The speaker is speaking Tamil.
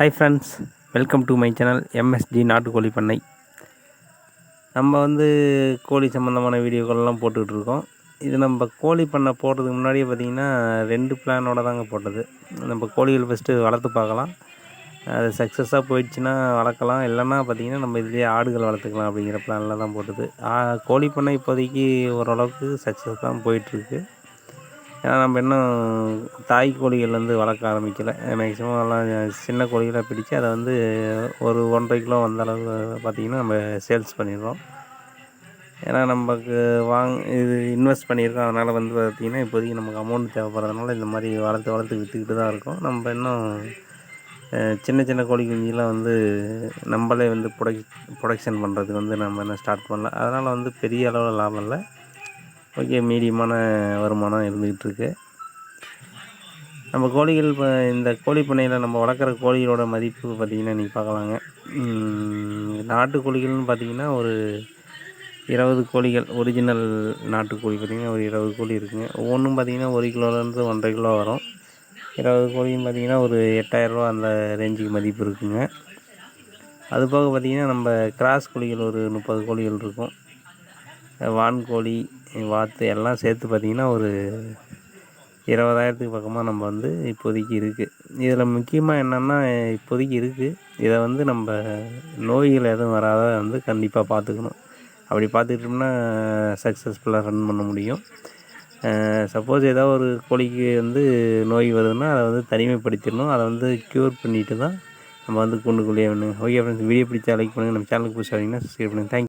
Hi friends welcome to my channel MSG நாட்டுக்கோழி பண்ணை நம்ம வந்து கோழி சம்மந்தமான வீடியோக்கள்லாம் போட்டுக்கிட்டு இருக்கோம் இது நம்ம கோழி பண்ணை போடுறதுக்கு முன்னாடியே பார்த்திங்கன்னா ரெண்டு பிளானோட தாங்க போட்டது. நம்ம கோழிகள் ஃபஸ்ட்டு வளர்த்து பார்க்கலாம். அது சக்ஸஸாக போயிடுச்சுன்னா வளர்க்கலாம். இல்லைன்னா பார்த்திங்கன்னா நம்ம இதுலேயே ஆடுகள் வளர்த்துக்கலாம் அப்படிங்கிற பிளானில் தான் போட்டது. கோழி பண்ணை இப்போதைக்கு ஓரளவுக்கு சக்ஸஸ் தான் போயிட்டுருக்கு. ஏன்னா நம்ம இன்னும் தாய் கோழிகள் வந்து வளர்க்க ஆரம்பிக்கலை. மேக்ஸிமம் எல்லாம் சின்ன கோழிகளாக பிடிச்சி அதை வந்து ஒரு ஒன்றரை கிலோ வந்த அளவு பார்த்திங்கன்னா நம்ம சேல்ஸ் பண்ணிடுறோம். ஏன்னா நமக்கு வாங் இது இன்வெஸ்ட் பண்ணியிருக்கோம். அதனால் வந்து பார்த்திங்கன்னா இப்போதைக்கு நமக்கு அமௌண்ட் தேவைப்படுறதுனால இந்த மாதிரி வளர்த்து வளர்த்து விற்றுக்கிட்டு தான் இருக்கோம். நம்ம இன்னும் சின்ன சின்ன கோழி குஞ்சுலாம் வந்து நம்மளே வந்து ப்ரொடக் ப்ரொடக்ஷன் பண்ணுறதுக்கு வந்து நம்ம என்ன ஸ்டார்ட் பண்ணல. அதனால் வந்து பெரிய அளவில் லாபம் இல்லை. ஓகே மீடியமான வருமானம் இருந்துக்கிட்டு இருக்கு நம்ம கோழிகள் இப்போ இந்த கோழி பண்ணையில் நம்ம வளர்க்குற கோழிகளோட மதிப்பு பார்த்திங்கன்னா நீங்கள் பார்க்கலாங்க. நாட்டு கோழிகள்னு பார்த்திங்கன்னா ஒரு இருபது கோழிகள் ஒரிஜினல் நாட்டுக்கோழி பார்த்திங்கன்னா ஒரு இருபது கோழி இருக்குங்க. ஒவ்வொன்றும் பார்த்திங்கன்னா ஒரு கிலோலேருந்து ஒன்றரை கிலோ வரும். இருபது கோழியும் பார்த்திங்கன்னா ஒரு எட்டாயிரரூவா அந்த ரேஞ்சுக்கு மதிப்பு இருக்குங்க. அது போக பார்த்திங்கன்னா நம்ம கிராஸ் கோழிகள் ஒரு முப்பது கோழிகள் இருக்கும். வான்கோழி வாத்து எல்லாம் சேர்த்து பார்த்திங்கன்னா ஒரு இருபதாயிரத்துக்கு பக்கமாக நம்ம வந்து இப்போதைக்கு இருக்குது இதில் முக்கியமாக என்னென்னா இப்போதைக்கு இருக்குது இதை வந்து நம்ம நோய்கள் எதுவும் வராத வந்து கண்டிப்பாக பார்த்துக்கணும் அப்படி பார்த்துக்கிட்டோம்னா சக்ஸஸ்ஃபுல்லாக ரன் பண்ண முடியும். சப்போஸ் ஏதாவது ஒரு கோழிக்கு வந்து நோய் வருதுன்னா அதை வந்து தனிமைப்படுத்திடணும். அதை வந்து க்யூர் பண்ணிவிட்டு தான் நம்ம வந்து கொண்டு கொள்ளையே வேணும் ஓகே ஃப்ரெண்ட்ஸ் வீடியோ பிடிச்சா லைக் பண்ணுங்கள் நம்ம சேனலுக்கு புதுசாக சப்ஸ்கிரைப் பண்ணுங்கள் தேங்க்